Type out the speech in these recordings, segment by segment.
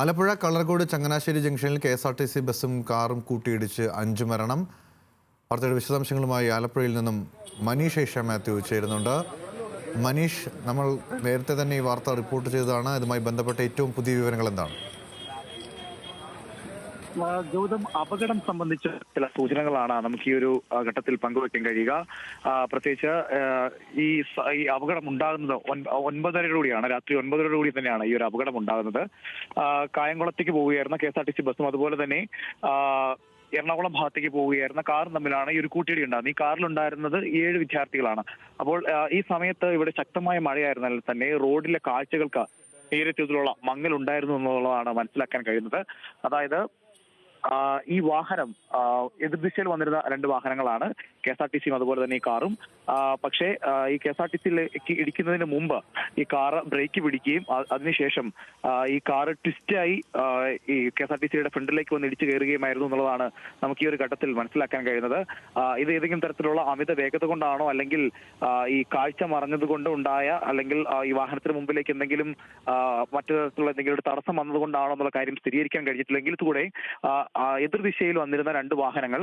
ആലപ്പുഴ കളർകോട് ചങ്ങനാശ്ശേരി ജംഗ്ഷനിൽ K S R T C ബസ്സും കാറും കൂട്ടിയിടിച്ച് അഞ്ച് മരണം. വാർത്തയുടെ വിശദാംശങ്ങളുമായി ആലപ്പുഴയിൽ നിന്നും മനീഷ് ഏഷ്യ മാത്യു ചേരുന്നുണ്ട്. മനീഷ് നമ്മൾ നേരത്തെ തന്നെ ഈ വാർത്ത റിപ്പോർട്ട് ചെയ്തതാണ്. ഇതുമായി ബന്ധപ്പെട്ട ഏറ്റവും പുതിയ വിവരങ്ങൾ എന്താണ്? ഗൗതം അപകടം സംബന്ധിച്ച ചില സൂചനകളാണ് നമുക്ക് ഈ ഒരു ഘട്ടത്തിൽ പങ്കുവെക്കാൻ കഴിയുക. പ്രത്യേകിച്ച് ഈ അപകടം ഉണ്ടാകുന്നത് ഒൻ- ഒൻപതരയോടുകൂടിയാണ് രാത്രി ഒൻപതരയോടുകൂടി തന്നെയാണ് ഈ ഒരു അപകടം ഉണ്ടാകുന്നത്. കായംകുളത്തേക്ക് പോവുകയായിരുന്ന K S R T C ബസ്സും അതുപോലെ തന്നെ എറണാകുളം ഭാഗത്തേക്ക് പോവുകയായിരുന്ന കാറും തമ്മിലാണ് ഈ ഒരു കൂട്ടിയിടി ഉണ്ടാകുന്നത്. ഈ കാറിലുണ്ടായിരുന്നത് ഏഴ് വിദ്യാർത്ഥികളാണ്. അപ്പോൾ ഈ സമയത്ത് ഇവിടെ ശക്തമായ മഴയായിരുന്നാൽ തന്നെ റോഡിലെ കാഴ്ചകൾക്ക് നേരിയ തോതിലുള്ള മങ്ങൽ ഉണ്ടായിരുന്നു എന്നുള്ളതാണ് മനസ്സിലാക്കാൻ കഴിയുന്നത്. അതായത് ഈ വാഹനം എതിർ എതിർദിശയിൽ വന്നിരുന്ന രണ്ട് വാഹനങ്ങളാണ്. കെ എസ് ആർ ടി സിയും അതുപോലെ തന്നെ ഈ കാറും. പക്ഷേ ഈ കെ എസ് ആർ ടി സിയിലേക്ക് ഇടിക്കുന്നതിന് മുമ്പ് ഈ കാറ് ബ്രേക്ക് പിടിക്കുകയും അതിനുശേഷം ഈ കാറ് ട്വിസ്റ്റായി ഈ കെ എസ് ആർ ടി സിയുടെ ഫ്രണ്ടിലേക്ക് വന്ന് ഇടിച്ചു കയറുകയുമായിരുന്നു എന്നുള്ളതാണ് നമുക്ക് ഈ ഒരു ഘട്ടത്തിൽ മനസ്സിലാക്കാൻ കഴിയുന്നത്. ഇത് ഏതെങ്കിലും തരത്തിലുള്ള അമിത വേഗത കൊണ്ടാണോ അല്ലെങ്കിൽ ഈ കാഴ്ച മറഞ്ഞത് കൊണ്ട് ഉണ്ടായ അല്ലെങ്കിൽ ഈ വാഹനത്തിന് മുമ്പിലേക്ക് എന്തെങ്കിലും മറ്റു തരത്തിലുള്ള എന്തെങ്കിലും ഒരു തടസ്സം വന്നതുകൊണ്ടാണോ എന്നുള്ള കാര്യം സ്ഥിരീകരിക്കാൻ കഴിഞ്ഞിട്ടില്ലെങ്കിൽ കൂടെ എതിർദിശയിൽ വന്നിരുന്ന രണ്ട് വാഹനങ്ങൾ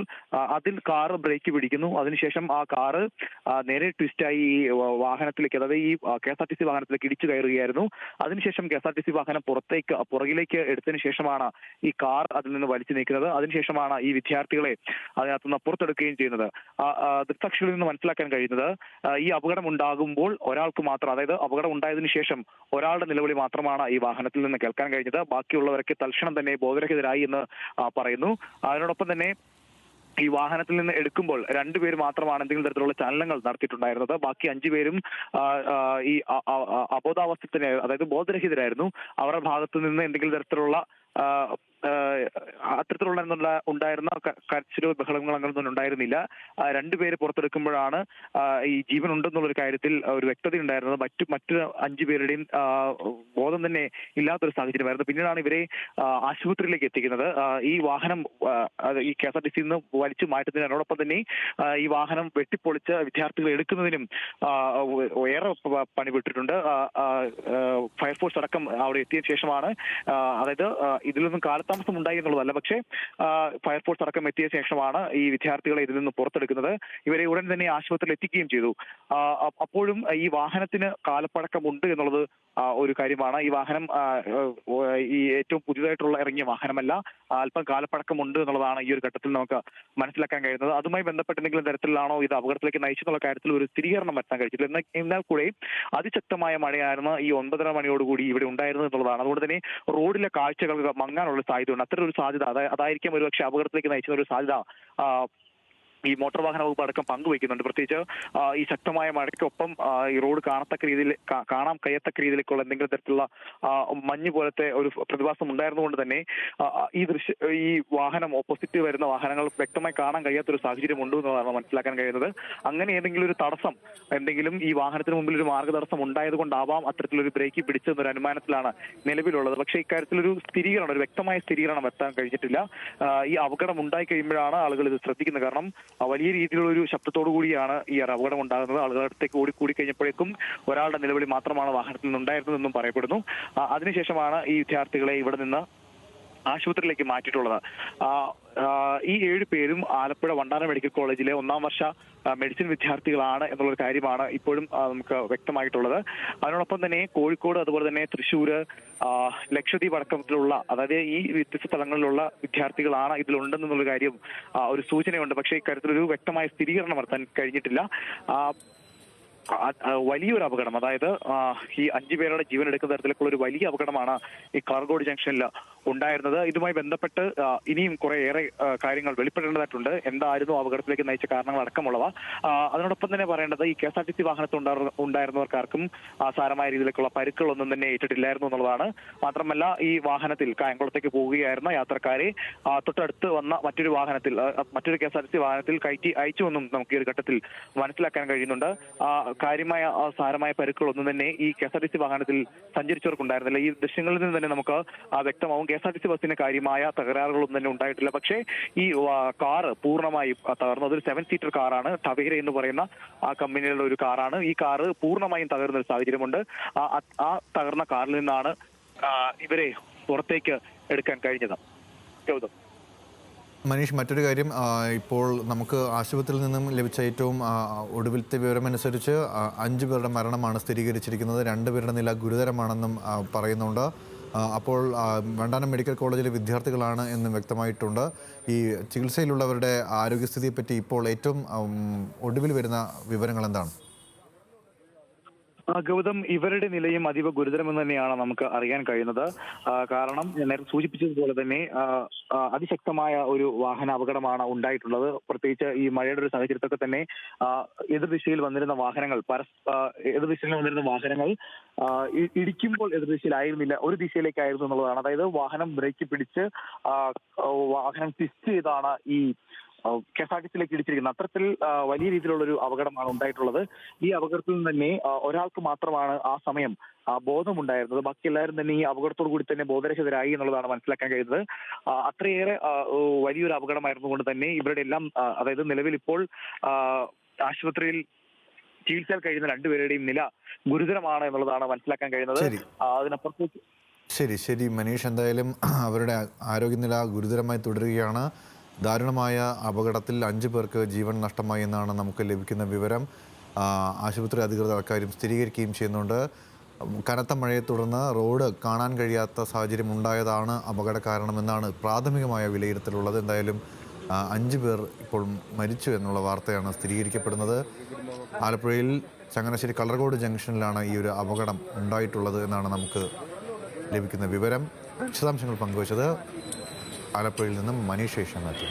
അതിൽ കാറ് ബ്രേക്ക് പിടിക്കുന്നു. അതിനുശേഷം ആ കാറ് നേരെ ട്വിസ്റ്റായി ഈ വാഹനത്തിലേക്ക് അതായത് ഈ K S R T C വാഹനത്തിലേക്ക് ഇടിച്ചു കയറുകയായിരുന്നു. അതിനുശേഷം K S R T C വാഹനം പുറത്തേക്ക് പുറകിലേക്ക് എടുത്തതിനു ശേഷമാണ് ഈ കാർ അതിൽ നിന്ന് വലിച്ചു നീക്കുന്നത്. അതിനുശേഷമാണ് ഈ വിദ്യാർത്ഥികളെ അതിനകത്ത് നിന്ന് പുറത്തെടുക്കുകയും ചെയ്യുന്നത്. ദൃക്സാക്ഷികളിൽ നിന്ന് മനസ്സിലാക്കാൻ കഴിയുന്നത് ഈ അപകടം ഉണ്ടാകുമ്പോൾ ഒരാൾക്ക് മാത്രം അതായത് അപകടം ഉണ്ടായതിനു ശേഷം ഒരാളുടെ നിലവിളി മാത്രമാണ് ഈ വാഹനത്തിൽ നിന്ന് കേൾക്കാൻ കഴിഞ്ഞത്. ബാക്കിയുള്ളവരൊക്കെ തൽക്ഷണം തന്നെ ബോധരഹിതരായി എന്ന് പറയുന്നു. അതിനോടൊപ്പം തന്നെ ഈ വാഹനത്തിൽ നിന്ന് എടുക്കുമ്പോൾ രണ്ടുപേര് മാത്രമാണ് എന്തെങ്കിലും തരത്തിലുള്ള ചലനങ്ങൾ നടത്തിയിട്ടുണ്ടായിരുന്നത്. ബാക്കി അഞ്ചുപേരും ഈ അബോധാവസ്ഥത്തിന് അതായത് ബോധരഹിതരായിരുന്നു. അവരുടെ ഭാഗത്തു നിന്ന് എന്തെങ്കിലും തരത്തിലുള്ള അത്തരത്തിലുള്ള ഉണ്ടായിരുന്ന കരച്ചിലോ ബഹളങ്ങളോ അങ്ങനൊന്നും ഉണ്ടായിരുന്നില്ല. രണ്ടുപേരെ പുറത്തെടുക്കുമ്പോഴാണ് ഈ ജീവൻ ഉണ്ടെന്നുള്ള ഒരു കാര്യത്തിൽ ഒരു വ്യക്തത ഉണ്ടായിരുന്നത്. മറ്റു മറ്റു അഞ്ചു പേരുടെയും ബോധം തന്നെ ഇല്ലാത്തൊരു സാഹചര്യമായിരുന്നു. പിന്നീടാണ് ഇവരെ ആശുപത്രിയിലേക്ക് എത്തിക്കുന്നത്. ഈ വാഹനം ഈ കെ എസ് ആർ ടി സിയിൽ നിന്ന് വലിച്ചു മാറ്റുന്നതിന് അതോടൊപ്പം തന്നെ ഈ വാഹനം വെട്ടിപ്പൊളിച്ച് വിദ്യാർത്ഥികളെ എടുക്കുന്നതിനും ഏറെ പണിപെട്ടിട്ടുണ്ട് ഫയർഫോഴ്സ് അടക്കം അവിടെ എത്തിയ ശേഷമാണ് അതായത് ഇതിലൊന്നും ഇതിലൊന്നും കാലതാമസം ഉണ്ടായി എന്നുള്ളതല്ല പക്ഷേ ഫയർഫോഴ്സ് അടക്കം എത്തിയ ശേഷമാണ് ഈ വിദ്യാർത്ഥികളെ ഇതിൽ നിന്ന് പുറത്തെടുക്കുന്നത്. ഇവരെ ഉടൻ തന്നെ ആശുപത്രിയിൽ എത്തിക്കുകയും ചെയ്തു. അപ്പോഴും ഈ വാഹനത്തിന് കാലപ്പഴക്കമുണ്ട് എന്നുള്ളത് ഒരു കാര്യമാണ്. ഈ വാഹനം ഈ ഏറ്റവും പുതിയതായിട്ടുള്ള ഇറങ്ങിയ വാഹനമല്ല. അല്പം കാലപ്പഴക്കമുണ്ട് എന്നുള്ളതാണ് ഈ ഒരു ഘട്ടത്തിൽ നമുക്ക് മനസ്സിലാക്കാൻ കഴിയുന്നത്. അതുമായി ബന്ധപ്പെട്ട് എന്തെങ്കിലും തരത്തിലാണോ ഇത് അപകടത്തിലേക്ക് നയിച്ചെന്നുള്ള കാര്യത്തിൽ ഒരു സ്ഥിരീകരണം വരുത്താൻ കഴിച്ചില്ല എന്നാൽ എന്നാൽ കൂടെ അതിശക്തമായ മഴയായിരുന്നു ഈ ഒൻപതര മണിയോടുകൂടി ഇവിടെ ഉണ്ടായിരുന്നു എന്നുള്ളതാണ്. അതുകൊണ്ട് തന്നെ റോഡിലെ കാഴ്ചകൾ മങ്ങാനുള്ള സാധ്യതയുണ്ട് അത്തരം ഒരു സാധ്യത അതാ- അതായിരിക്കാം ഒരുപക്ഷെ അപകടത്തിലേക്ക് നയിക്കുന്ന ഒരു സാധ്യത ഈ മോട്ടോർ വാഹന വകുപ്പ് അടക്കം പങ്കുവയ്ക്കുന്നുണ്ട്. പ്രത്യേകിച്ച് ഈ ശക്തമായ മഴയ്ക്കൊപ്പം ഈ റോഡ് കാണത്തക്ക രീതിയിൽ കാണാൻ കഴിയത്തക്ക രീതിയിലേക്കുള്ള എന്തെങ്കിലും തരത്തിലുള്ള മഞ്ഞ് പോലത്തെ ഒരു പ്രതിഭാസം ഉണ്ടായിരുന്നുകൊണ്ട് തന്നെ ഈ ദൃശ്യ ഈ വാഹനം ഓപ്പോസിറ്റ് വരുന്ന വാഹനങ്ങൾ വ്യക്തമായി കാണാൻ കഴിയാത്ത ഒരു സാഹചര്യം ഉണ്ട് എന്നതാണ് മനസ്സിലാക്കാൻ കഴിയുന്നത്. അങ്ങനെ ഏതെങ്കിലും ഒരു തടസ്സം എന്തെങ്കിലും ഈ വാഹനത്തിന് മുമ്പിൽ ഒരു മാർഗ തടസ്സം ഉണ്ടായത് അത്തരത്തിലൊരു ബ്രേക്ക് പിടിച്ചെന്നൊരു അനുമാനത്തിലാണ് നിലവിലുള്ളത്. പക്ഷേ ഇക്കാര്യത്തിൽ ഒരു സ്ഥിരീകരണം ഒരു വ്യക്തമായ സ്ഥിരീകരണം എത്താൻ കഴിഞ്ഞിട്ടില്ല. ഈ അപകടം ഉണ്ടായി കഴിയുമ്പോഴാണ് ആളുകൾ ഇത് ശ്രദ്ധിക്കുന്നത്. കാരണം വലിയ രീതിയിലുള്ള ഒരു ശബ്ദത്തോടു കൂടിയാണ് ഈ അപകടം ഉണ്ടാകുന്നത്. ആളുകളുടെ അടുത്തേക്ക് ഓടി കൂടി കഴിഞ്ഞപ്പോഴേക്കും ഒരാളുടെ നിലവിളി മാത്രമാണ് വാഹനത്തിൽ നിന്നുണ്ടായിരുന്നതെന്നും പറയപ്പെടുന്നു. അതിനുശേഷമാണ് ഈ വിദ്യാർത്ഥികളെ ഇവിടെ നിന്ന് ആശുപത്രിയിലേക്ക് മാറ്റിയിട്ടുള്ളത്. ഈ ഏഴ് പേരും ആലപ്പുഴ വണ്ടാനം മെഡിക്കൽ കോളേജിലെ ഒന്നാം വർഷ മെഡിസിൻ വിദ്യാർത്ഥികളാണ് എന്നുള്ളൊരു കാര്യമാണ് ഇപ്പോഴും നമുക്ക് വ്യക്തമായിട്ടുള്ളത്. അതിനോടൊപ്പം തന്നെ കോഴിക്കോട് അതുപോലെ തന്നെ തൃശ്ശൂർ ലക്ഷദ്വീപ് അടക്കത്തിലുള്ള അതായത് ഈ വ്യത്യസ്ത സ്ഥലങ്ങളിലുള്ള വിദ്യാർത്ഥികളാണ് ഇതിലുണ്ടെന്നുള്ള കാര്യം ഒരു സൂചനയുണ്ട്. പക്ഷേ ഇക്കാര്യത്തിലൊരു വ്യക്തമായ സ്ഥിരീകരണം നടത്താൻ കഴിഞ്ഞിട്ടില്ല. വലിയൊരു അപകടം അതായത് ഈ അഞ്ചു പേരുടെ ജീവൻ എടുക്കുന്ന തരത്തിലേക്കുള്ള ഒരു വലിയ അപകടമാണ് ഈ കാർഗോഡ് ജംഗ്ഷനിൽ ഉണ്ടായിരുന്നത്. ഇതുമായി ബന്ധപ്പെട്ട് ഇനിയും കുറെ ഏറെ കാര്യങ്ങൾ വെളിപ്പെടേണ്ടതായിട്ടുണ്ട്. എന്തായിരുന്നു അപകടത്തിലേക്ക് നയിച്ച കാരണങ്ങൾ അടക്കമുള്ളവ. അതിനോടൊപ്പം തന്നെ പറയേണ്ടത് ഈ K S R T C വാഹനത്തിൽ ഉണ്ടായിരുന്നവർക്കാർക്കും സാരമായ രീതിയിലേക്കുള്ള പരുക്കളൊന്നും തന്നെ ഏറ്റിട്ടില്ലായിരുന്നു എന്നുള്ളതാണ്. മാത്രമല്ല ഈ വാഹനത്തിൽ കായംകുളത്തേക്ക് പോവുകയായിരുന്ന യാത്രക്കാരെ തൊട്ടടുത്ത് വന്ന മറ്റൊരു വാഹനത്തിൽ മറ്റൊരു K S R T C വാഹനത്തിൽ കയറ്റി അയച്ചുവെന്നും നമുക്ക് ഈ ഒരു ഘട്ടത്തിൽ മനസ്സിലാക്കാൻ കഴിയുന്നുണ്ട്. കാര്യമായ സാരമായ പരുക്കളൊന്നും തന്നെ ഈ K S R T C വാഹനത്തിൽ സഞ്ചരിച്ചവർക്കുണ്ടായിരുന്നില്ല. ഈ ദൃശ്യങ്ങളിൽ നിന്ന് തന്നെ നമുക്ക് വ്യക്തമാവും K S R T C ബസ്സിന് കാര്യമായ തകരാറുകളൊന്നും തന്നെ ഉണ്ടായിട്ടില്ല. പക്ഷേ ഈ കാറ് പൂർണമായും തകർന്നു. അതൊരു സെവൻ സീറ്റർ കാറാണ്. ടവേര എന്ന് പറയുന്ന ആ കമ്പനിയിലുള്ള ഒരു കാറാണ്. ഈ കാറ് പൂർണമായും തകർന്ന ഒരു സാഹചര്യമുണ്ട്. ആ- തകർന്ന കാറിൽ നിന്നാണ് ഇവരെ പുറത്തേക്ക് എടുക്കാൻ കഴിഞ്ഞത്. ഗൗതം. മനീഷ് മറ്റൊരു കാര്യം ഇപ്പോൾ നമുക്ക് ആശുപത്രിയിൽ നിന്നും ലഭിച്ച ഏറ്റവും ഒടുവിലത്തെ വിവരമനുസരിച്ച് അഞ്ചു പേരുടെ മരണമാണ് സ്ഥിരീകരിച്ചിരിക്കുന്നത്. രണ്ടുപേരുടെ നില ഗുരുതരമാണെന്നും പറയുന്നുണ്ട്. അപ്പോൾ വണ്ടാനം മെഡിക്കൽ കോളേജിലെ വിദ്യാർത്ഥികളാണ് എന്ന് വ്യക്തമായിട്ടുണ്ട്. ഈ ചികിത്സയിലുള്ളവരുടെ ആരോഗ്യസ്ഥിതിയെപ്പറ്റി ഇപ്പോൾ ഏറ്റവും ഒടുവിൽ വരുന്ന വിവരങ്ങൾ എന്താണ് ഗൗതം ഇവരുടെ നിലയും അതീവ ഗുരുതരമെന്ന് തന്നെയാണ് നമുക്ക് അറിയാൻ കഴിയുന്നത്. കാരണം നേരത്തെ സൂചിപ്പിച്ചതുപോലെ തന്നെ അതിശക്തമായ ഒരു വാഹന അപകടമാണ് ഉണ്ടായിട്ടുള്ളത്. പ്രത്യേകിച്ച് ഈ മഴയുടെ ഒരു സാഹചര്യത്തൊക്കെ തന്നെ എതിർദിശയിൽ വന്നിരുന്ന വാഹനങ്ങൾ പരസ് എതിർദിശയിൽ വന്നിരുന്ന വാഹനങ്ങൾ ഇടിക്കുമ്പോൾ എതിർദിശയിലായിരുന്നില്ല ഒരു ദിശയിലേക്കായിരുന്നു എന്നുള്ളതാണ്. അതായത് വാഹനം ബ്രേക്ക് പിടിച്ച് വാഹനം ട്വിസ്റ്റ് ചെയ്താണ് ഈ കെ എസ് ആർ ടി സിയിലേക്ക് ഇടിച്ചിരിക്കുന്നത് അത്തരത്തിൽ വലിയ രീതിയിലുള്ള ഒരു അപകടമാണ് ഉണ്ടായിട്ടുള്ളത്. ഈ അപകടത്തിൽ നിന്ന് തന്നെ ഒരാൾക്ക് മാത്രമാണ് ആ സമയം ബോധമുണ്ടായിരുന്നത്. ബാക്കി എല്ലാവരും തന്നെ ഈ അപകടത്തോടു കൂടി തന്നെ ബോധരഹിതരായി എന്നുള്ളതാണ് മനസ്സിലാക്കാൻ കഴിയുന്നത്. അത്രയേറെ വലിയൊരു അപകടമായിരുന്നു കൊണ്ട് തന്നെ ഇവരുടെ എല്ലാം അതായത് നിലവിൽ ഇപ്പോൾ ആശുപത്രിയിൽ ചികിത്സയിൽ കഴിയുന്ന രണ്ടുപേരുടെയും നില ഗുരുതരമാണ് എന്നുള്ളതാണ് മനസ്സിലാക്കാൻ കഴിയുന്നത്. അതിനപ്പുറത്തേക്ക് ശരി ശരി മനീഷ്. എന്തായാലും അവരുടെ ആരോഗ്യനില ഗുരുതരമായി തുടരുകയാണ്. ദാരുണമായ അപകടത്തിൽ അഞ്ച് പേർക്ക് ജീവൻ നഷ്ടമായി എന്നാണ് നമുക്ക് ലഭിക്കുന്ന വിവരം. ആശുപത്രി അധികൃതർ അക്കാര്യം സ്ഥിരീകരിക്കുകയും ചെയ്യുന്നുണ്ട്. കനത്ത മഴയെ തുടർന്ന് റോഡ് കാണാൻ കഴിയാത്ത സാഹചര്യം ഉണ്ടായതാണ് അപകട കാരണമെന്നാണ് പ്രാഥമികമായ വിലയിരുത്തലുള്ളത്. എന്തായാലും അഞ്ച് പേർ ഇപ്പോൾ മരിച്ചു എന്നുള്ള വാർത്തയാണ് സ്ഥിരീകരിക്കപ്പെടുന്നത്. ആലപ്പുഴയിൽ ചങ്ങനാശ്ശേരി കളർകോട് ജംഗ്ഷനിലാണ് ഈ ഒരു അപകടം ഉണ്ടായിട്ടുള്ളത് എന്നാണ് നമുക്ക് ലഭിക്കുന്ന വിവരം. വിശദാംശങ്ങൾ പങ്കുവച്ചത് ആലപ്പുഴയിൽ നിന്നും മനീഷ് ഏഷ്യാനാഥ്